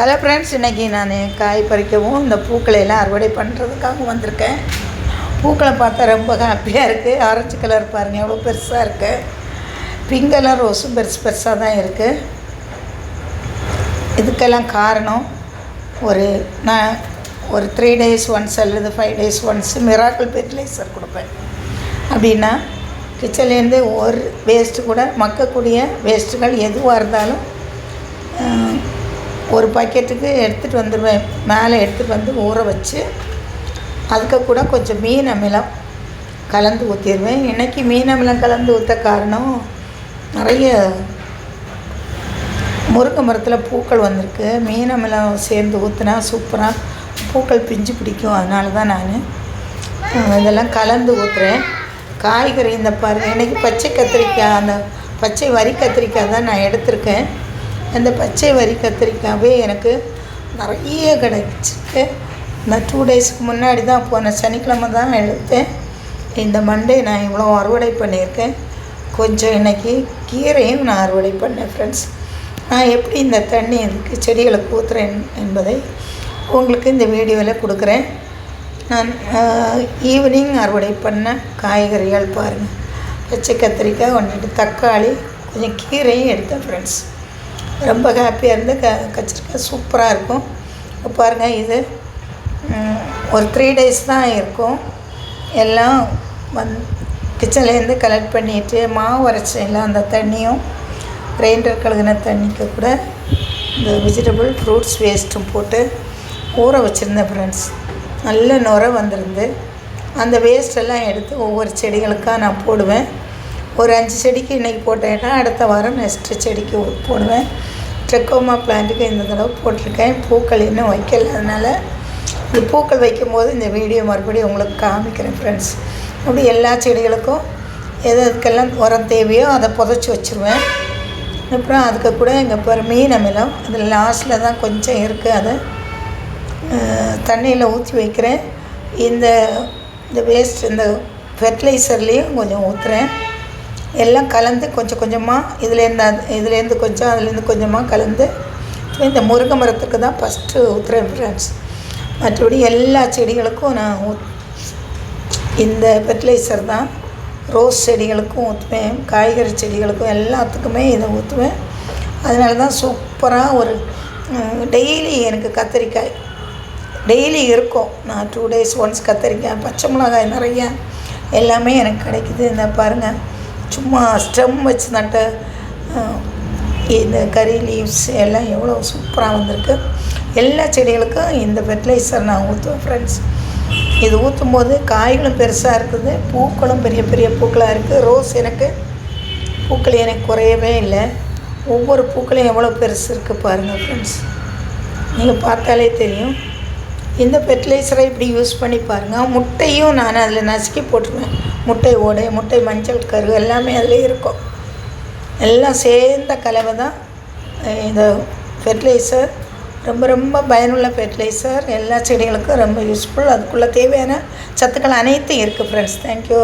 Hello friends இன்றைக்கி நான் காய் பறிக்கவும் இந்த பூக்களை எல்லாம் அறுவடை பண்ணுறதுக்காக வந்திருக்கேன். பூக்களை பார்த்தா ரொம்ப ஹாப்பியாக இருக்குது ஆரஞ்சு கலர் பாருங்கள் எவ்வளோ பெருசாக இருக்குது பிங்க் கலர் ரோஸும் பெருசு பெருசாக தான் இருக்குது இதுக்கெல்லாம் காரணம் ஒரு நான் ஒரு த்ரீ டேஸ் ஒன்ஸ் அல்லது five days once miracle fertiliser கொடுப்பேன். அப்படின்னா கிச்சன்லேருந்து ஒரு வேஸ்ட்டு கூட மக்கக்கூடிய வேஸ்ட்டுகள் எதுவாக இருந்தாலும் ஒரு பாக்கெட்டுக்கு எடுத்துகிட்டு வந்துடுவேன் மேலே எடுத்துகிட்டு வந்து ஊற வச்சு அதுக்கு கூட கொஞ்சம் மீன் அமிலம் கலந்து ஊற்றிடுவேன் இன்றைக்கி மீன் அமிலம் கலந்து ஊற்ற காரணம் நிறைய முருங்கை மரத்தில் பூக்கள் வந்திருக்கு. மீன் அமிலம் சேர்ந்து ஊற்றினா சூப்பராக பூக்கள் பிஞ்சு பிடிக்கும். அதனால தான் நான் இதெல்லாம் கலந்து ஊற்றுறேன் காய்கறி இந்த பாருங்கள் இன்றைக்கி பச்சை கத்திரிக்காய் அந்த பச்சை வரி கத்திரிக்காய் தான் நான் எடுத்திருக்கேன். அந்த பச்சை வரி கத்திரிக்காவே எனக்கு நிறைய கிடச்சிருக்கு இந்த டூ டேஸ்க்கு முன்னாடி தான் போன சனிக்கிழமை தான் எடுத்தேன். இந்த மண்டே நான் இவ்வளோ அறுவடை பண்ணியிருக்கேன். கொஞ்சம் இன்றைக்கி கீரையும் நான் அறுவடை பண்ணேன் ஃப்ரெண்ட்ஸ் நான் எப்படி இந்த தண்ணி இதுக்கு செடிகளுக்கு ஊற்றுறேன் என்பதை உங்களுக்கு இந்த வீடியோவில் கொடுக்குறேன். நான் ஈவினிங் அறுவடை பண்ண காய்கறிகள் பாருங்கள் பச்சை கத்திரிக்காய் ஒன்று தக்காளி கொஞ்சம் கீரையும் எடுத்தேன் ஃப்ரெண்ட்ஸ் ரொம்ப ஹாப்பியாக இருந்து க கத்திரிக்காய் சூப்பராக இருக்கும். இப்போ பாருங்கள் இது ஒரு த்ரீ டேஸ் தான் இருக்கும். எல்லாம் வந் கிச்சன்லேருந்து கலெக்ட் பண்ணிட்டு மாவு அரைச்சேன்ல அந்த தண்ணியும் கிரைண்டர் கழுகுன தண்ணிக்கு கூட இந்த வெஜிடபிள் ஃப்ரூட்ஸ் வேஸ்ட்டும் போட்டு ஊற வச்சுருந்தேன் ஃப்ரெண்ட்ஸ் நல்ல நுர வந்திருந்து அந்த வேஸ்டெல்லாம் எடுத்து ஒவ்வொரு செடிகளுக்காக நான் போடுவேன். ஒரு அஞ்சு செடிக்கு இன்றைக்கி போட்டேன்னா அடுத்த வாரம் நெக்ஸ்ட்டு செடிக்கு போடுவேன். ட்ரெக்கோமா பிளான்ட்டுக்கு இந்த தடவை போட்டிருக்கேன். பூக்கள் இன்னும் வைக்கல அதனால் இந்த பூக்கள் வைக்கும்போது இந்த வீடியோ மறுபடியும் உங்களுக்கு காமிக்கிறேன் ஃப்ரெண்ட்ஸ் அப்படி எல்லா செடிகளுக்கும் எது எதுக்கெல்லாம் உரம் தேவையோ அதை புதைச்சி வச்சுருவேன். அப்புறம் அதுக்கு கூட எங்கள் பேர் மீன் அமிலம் அதில் லாஸ்ட்டில் தான் கொஞ்சம் இருக்குது அது தண்ணியில் ஊற்றி வைக்கிறேன். இந்த இந்த வேஸ்ட் இந்த ஃபெர்டிலைசர்லேயும் கொஞ்சம் ஊற்றுறேன் எல்லாம் கலந்து கொஞ்சம் கொஞ்சமாக இதுலேருந்து அது இதுலேருந்து கொஞ்சம் அதுலேருந்து கொஞ்சமாக கலந்து இந்த முருங்கை மரத்துக்கு தான் ஃபஸ்ட்டு ஊற்றுறேன் ஃப்ரெண்ட்ஸ் மற்றபடி எல்லா செடிகளுக்கும் நான் ஊத் இந்த ஃபெர்டிலைசர் தான். ரோஸ் செடிகளுக்கும் ஊற்றுவேன் காய்கறி செடிகளுக்கும் எல்லாத்துக்குமே இதை ஊற்றுவேன் அதனால தான் சூப்பராக ஒரு டெய்லி எனக்கு கத்திரிக்காய் டெய்லி இருக்கும். நான் டூ டேஸ் ஒன்ஸ் கத்திரிக்காய் பச்சை மிளகாய் நிறைய எல்லாமே எனக்கு கிடைக்குது. இந்த பாருங்கள் சும்மா ஸ்டெம் வச்சு நட்ட இந்த கறி லீவ்ஸ் எல்லாம் எவ்வளோ சூப்பராக வந்திருக்கு. எல்லா செடிகளுக்கும் இந்த ஃபெர்டிலைசர் நான் ஊற்றுவேன் ஃப்ரெண்ட்ஸ் இது ஊற்றும் போது காய்களும் பெருசாக இருக்குது பூக்களும் பெரிய பெரிய பூக்களாக இருக்குது ரோஸ் எனக்கு பூக்கள் எனக்கு குறையவே இல்லை. ஒவ்வொரு பூக்களையும் எவ்வளோ பெருசு இருக்குது பாருங்கள் ஃப்ரெண்ட்ஸ் நீங்கள் பார்த்தாலே தெரியும். இந்த ஃபெர்டிலைசரை இப்படி யூஸ் பண்ணி பாருங்கள் முட்டையும் நான் அதில் நசுக்கி போட்டுருவேன். முட்டை ஓடை முட்டை மஞ்சள் கரு எல்லாமே அதில் இருக்கும். எல்லாம் சேர்ந்த கலவை தான் இந்த ஃபெர்டிலைசர் ரொம்ப ரொம்ப பயனுள்ள ஃபெர்டிலைசர் எல்லா செடிகளுக்கும் ரொம்ப யூஸ்ஃபுல் அதுக்குள்ளே தேவையான சத்துக்கள் அனைத்தும் இருக்குது ஃப்ரெண்ட்ஸ் தேங்க்யூ